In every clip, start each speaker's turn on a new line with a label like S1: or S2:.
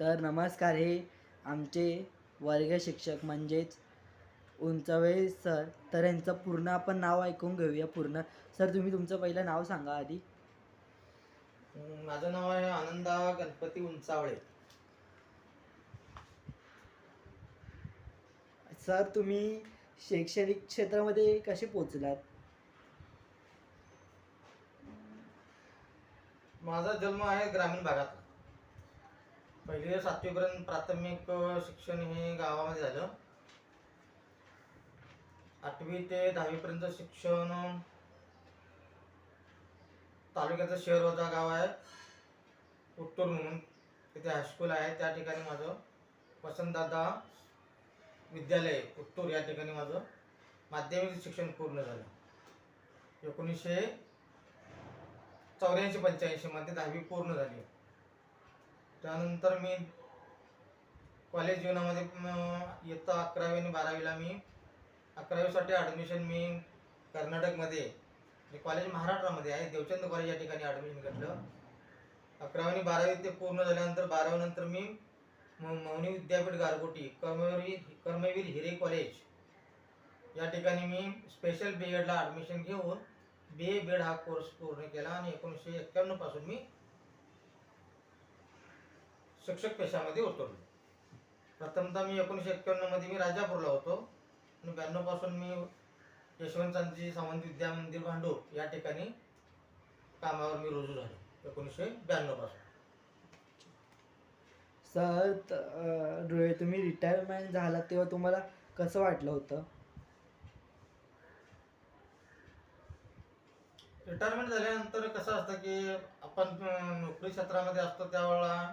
S1: तर नमस्कार हे आमचे वर्ग शिक्षक म्हणजेच उंचवे सर. तर यांचं पूर्ण आपण नाव ऐकून घेऊया पूर्ण. सर तुम्ही तुमचं पहिलं नाव सांगा आधी.
S2: माझं नाव आहे आनंदा गणपती उंचावळे.
S1: सर तुम्ही शैक्षणिक क्षेत्रामध्ये कसे पोचलात?
S2: माझा जन्म आहे ग्रामीण भागात. पहिली ते सातवीपर्यंत प्राथमिक शिक्षण हे गावामध्ये झालं. आठवी ते दहावीपर्यंत शिक्षण तालुक्याचं शहर होता गाव आहे. उत्तूर म्हणून तिथे हायस्कूल आहे. त्या ठिकाणी माझं वसंतदादा विद्यालय उत्तूर या ठिकाणी माझं माध्यमिक शिक्षण पूर्ण झालं. एकोणीसशे चौऱ्याऐंशी पंच्याऐंशीमध्ये दहावी पूर्ण झाली. त्यानंतर मी कॉलेज जीवनामध्ये इयत्ता अकरावी आणि बारावीला मी अकरावीसाठी ॲडमिशन मी कर्नाटकमध्ये म्हणजे कॉलेज महाराष्ट्रामध्ये आहे. देवचंद कॉलेज या ठिकाणी ॲडमिशन घेतलं. अकरावी आणि बारावी ते पूर्ण झाल्यानंतर बारावीनंतर मी म- मौनी विद्यापीठ गारगोटी कर्मवीर कर्मवीर हिरे कॉलेज या ठिकाणी मी स्पेशल बी एडला ॲडमिशन घेऊन बी ए बेड हा कोर्स पूर्ण केला आणि एकोणीसशे एक्क्याण्णवपासून मी शिक्षक पेशामध्ये उतरलो प्रथमतः मी एकोणीसशे एक्क्याण्णवमध्ये मी राजापूरला होतो. आणि ब्याण्णवपासून मी यशवंतरावजी सावंत विद्या मंदिर भांडूप या ठिकाणी कामावर मी रुजू झालो एकोणीसशे ब्याण्णवपासून.
S1: सर रो- तुम्ही रिटायरमेंट झाला तेव्हा तुम्हाला कसं वाटलं होतं?
S2: रिटायरमेंट झाल्यानंतर कसं असतं की आपण नोकरी क्षेत्रामध्ये असतो त्यावेळेला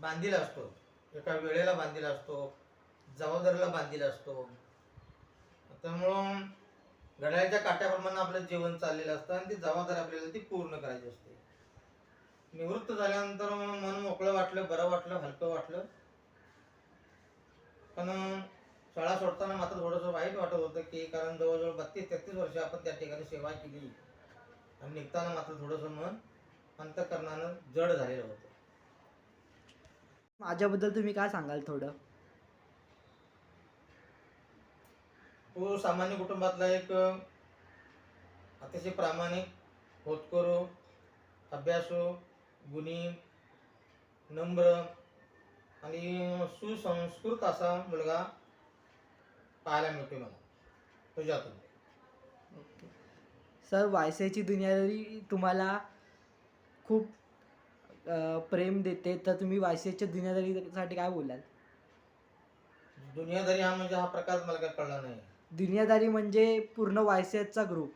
S2: बांधील असतो. एका वेळेला बांधील असतो जबाबदारीला बांधील असतो. त्यामुळं घड्याळ्याच्या काट्याप्रमाणे आपलं जीवन चाललेलं असतं आणि ती जबाबदारी आपल्याला ती पूर्ण करायची असते. निवृत्त झाल्यानंतर मन मोकळं वाटलं बरं वाटलं हलकं वाटलं. पण शाळा सोडताना मात्र थोडंसं वाईट वाटत होतं की कारण जवळजवळ बत्तीस तेहतीस वर्ष आपण त्या ठिकाणी सेवा केली. आणि निघताना मात्र थोडंसं मन अंतकरणानं जड झालेलं होतं.
S1: माझ्याबद्दल तुम्ही काय सांगाल थोडं?
S2: तो सामान्य कुटुंबातला एक अतिशय प्रामाणिक होतकरू अभ्यासू गुणी नम्र आणि सुसंस्कृत असा मुलगा पाहायला मिळतो मला. तुझ्यातून
S1: सर वायसाची दुनियादारी तुम्हाला खूप प्रेम देते तर तुम्ही वायसाच्या दुनियादारीसाठी काय बोलाल?
S2: दुनियादारी हा म्हणजे हा प्रकार मला काय कळला नाही.
S1: दुनियादारी म्हणजे पूर्ण वायसेचा ग्रुप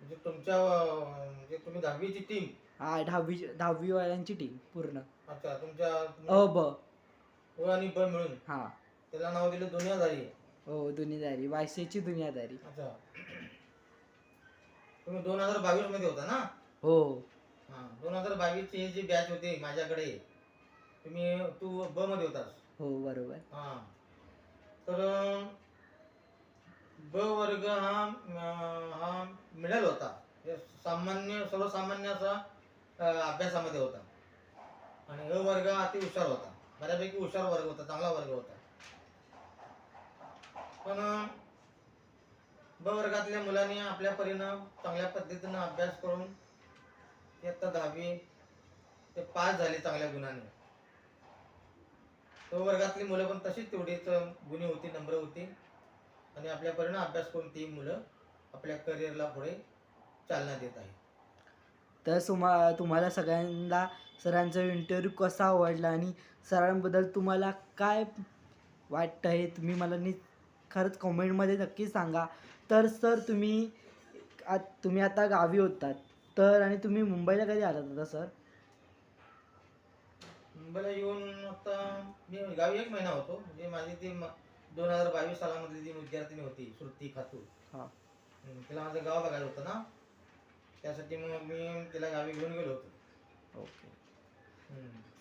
S2: म्हणजे तुमच्या अ, म्हणजे तुम्ही दहावीची टीम
S1: हा दहावी दहावीवाल्यांची टीम पूर्ण.
S2: अच्छा तुमच्या
S1: अ ब.
S2: अ आणि ब मिळून.
S1: हा.
S2: त्याला नाव दिलं दुनियादारी.
S1: हो दुनियादारी वायसेची दुनियादारी.
S2: अच्छा. तुम्ही दोन हजार बावीसमध्ये होता ना?
S1: हो.
S2: हा दोन हजार बावीसची ही जी बॅच होती माझ्याकडे तुम्ही तू ब मध्ये होतास.
S1: हो बरोबर.
S2: हा. तर ब वर्ग हा अं, हा मिळेल होता. म्हणजे सामान्य सर्वसामान्य असा अं, अभ्यासामध्ये होता. आणि अ वर्ग अति हुशार होता. बऱ्यापैकी हुशार वर्ग होता चांगला वर्ग होता. पण अं, ब वर्गातल्या मुलांनी आपल्या परीनं चांगल्या पद्धतीनं अभ्यास करून इयत्ता दहावी ते पास झाले चांगल्या गुणाने. तो वर्गातली मुलं पण तशीच तेवढीच गुणी होती नम्र होती. आणि आपल्या परीनं अभ्यास करून ती मुलं आपल्या करिअरला पुढे चालना देत आहे
S1: तर तुम्हा तुम्हाला सगळ्यांना सरांचा इंटरव्ह्यू कसा आवडला आणि सरांबद्दल तुम्हाला काय वाटतं हे तुम्ही मला नी खरंच कमेंटमध्ये नक्की सांगा. तर सर तुम्ही आ तुम्ही आता गावी होतात. तर आणि तुम्ही मुंबईला कधी आलात आता सर?
S2: मुंबईला येऊन आता मी गावी एक महिना होतो. म्हणजे माझी ती दोन हजार बावीस सालामधली जी विद्यार्थिनी होती श्रुती खातू
S1: हा.
S2: तिला माझं गाव बघायचं होतं ना. त्यासाठी मग मी तिला गावी घेऊन गेलो होतो.
S1: ओके.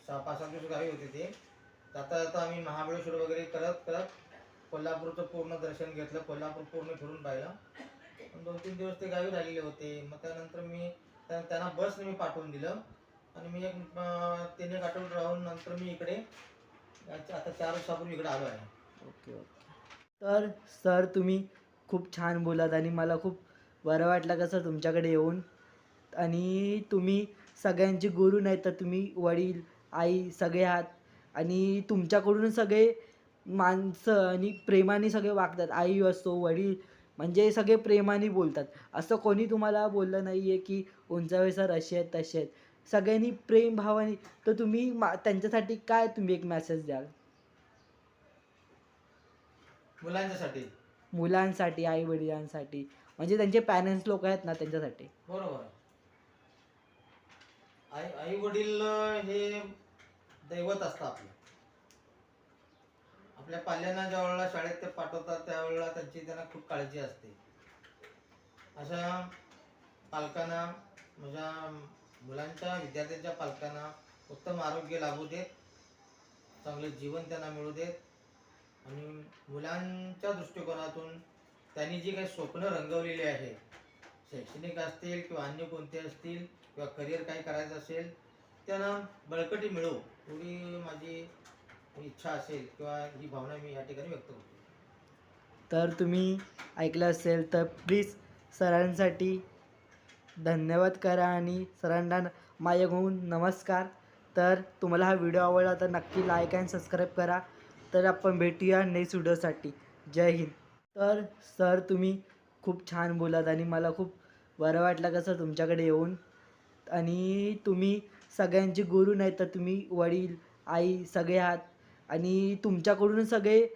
S2: सहा पाच सात दिवस गावी होते ते. जाता जाता आम्ही महाबळेश्वर वगैरे करत करत कोल्हापूरचं पूर्ण दर्शन घेतलं कोल्हापूर पूर्ण फिरून पाहिलं दोन तीन दिवस ते गावी राहिलेले होते. मग त्यानंतर मी त्या- त्यांना बसने मी पाठवून दिलं. आणि मी एक तिने तीन राहून नंतर मी इकडे आता चार वर्षापूर्वी इकडे आलो आहे.
S1: Okay okay. तर सर तुम्ही खूप छान बोलात आणि मला खूप बरं वाटलं का सर तुमच्याकडे येऊन? आणि तुम्ही सगळ्यांचे गुरु नाही तर तुम्ही वडील आई सगळे आहात. आणि तुमच्याकडून सगळे माणसं आणि प्रेमाने सगळे वागतात. आई असतो वडील म्हणजे सगळे प्रेमाने बोलतात. असं कोणी तुम्हाला बोललं नाही आहे की उंचावे सर असे आहेत तसे आहेत. सगळ्यांनी प्रेम भावाने तर तुम्ही मा त्यांच्यासाठी काय तुम्ही एक मेसेज द्याल?
S2: मुलांच्यासाठी.
S1: मुलांसाठी आई वडिलांसाठी म्हणजे त्यांचे पॅरेंट्स लोक आहेत ना त्यांच्यासाठी.
S2: बरोबर. आई आई वडील हे दैवत असतं आपलं. आपल्या पाल्यांना ज्या वेळेला शाळेत ते पाठवतात त्यावेळेला त्यांची त्यांना खूप काळजी असते. अशा पालकांना माझ्या मुलांच्या विद्यार्थ्यांच्या पालकांना उत्तम आरोग्य लाभू देत चांगले जीवन त्यांना मिळू देत आणि मुलांच्या दृष्टिकोनातून त्यांनी जी काही स्वप्न रंगवलेली आहे शैक्षणिक असतील किंवा अन्य कोणते असतील किंवा करिअर काही करायचं असेल त्यांना बळकटी मिळो एवढी माझी इच्छा असेल किंवा ही भावना मी या ठिकाणी व्यक्त करतो.
S1: तर तुम्ही ऐकलं असेल तर प्लीज सरांसाठी धन्यवाद करा आणि सरांना माझ्याकडून नमस्कार. तर तुम्हाला हा व्हिडिओ आवडला तर नक्की लाईक अँड सबस्क्राईब करा. तर आपण भेटूया नेक्स्ट व्हिडिओसाठी जय हिंद. तर सर तुम्ही खूप छान बोलात आणि मला खूप बरं वाटलं का सर तुमच्याकडे येऊन? आणि तुम्ही सगळ्यांचे गुरु नाही तर तुम्ही वडील आई सगळे आहात. आणि तुमच्याकडून सगळे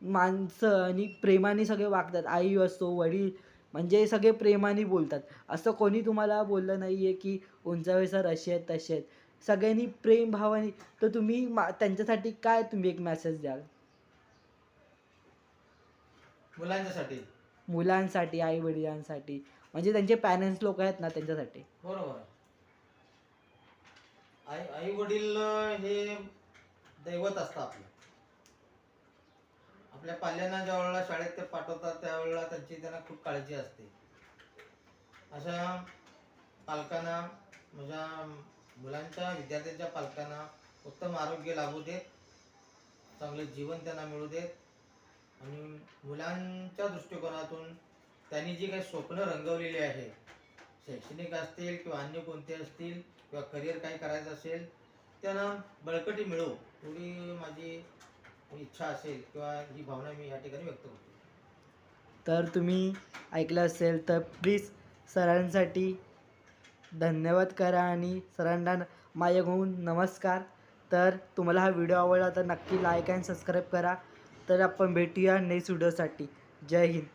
S1: माणसं आणि प्रेमाने सगळे वागतात. आई असतो वडील म्हणजे सगळे प्रेमाने बोलतात. असं कोणी तुम्हाला बोललं नाही आहे की उंचावे सर असे आहेत तसे आहेत. सगळ्यांनी प्रेम भावाने. तर तुम्ही मा त्यांच्यासाठी काय तुम्ही एक मेसेज द्याल?
S2: मुलांच्यासाठी.
S1: मुलांसाठी आई वडिलांसाठी म्हणजे त्यांचे पॅरेंट्स लोक आहेत ना त्यांच्यासाठी.
S2: बरोबर. आई आई वडील हे दैवत असतं आपलं. आपल्या पाल्यांना ज्या वेळेला शाळेत ते पाठवतात त्यावेळेला त्यांची त्यांना खूप काळजी असते. अशा पालकांना माझ्या मुलांच्या विद्यार्थ्यांच्या पालकांना उत्तम आरोग्य लाभू देत चांगले जीवन त्यांना मिळू देत आणि मुलांच्या दृष्टिकोनातून त्यांनी जी काही स्वप्न रंगवलेली आहे शैक्षणिक असतील किंवा अन्य कोणते असतील किंवा करिअर काही करायचं असेल त्यांना बळकटी मिळो. थोडी माझी इच्छा असेल किंवा ही भावना मी या ठिकाणी व्यक्त करतो.
S1: तर तुम्ही ऐकलं असेल तर प्लीज सरांसाठी धन्यवाद करा आणि सरांना माझ्याकडून नमस्कार. तर तुम्हाला हा व्हिडिओ आवडला तर नक्की लाईक अँड सबस्क्राईब करा. तर आपण भेटूया नेक्स्ट व्हिडिओसाठी जय हिंद.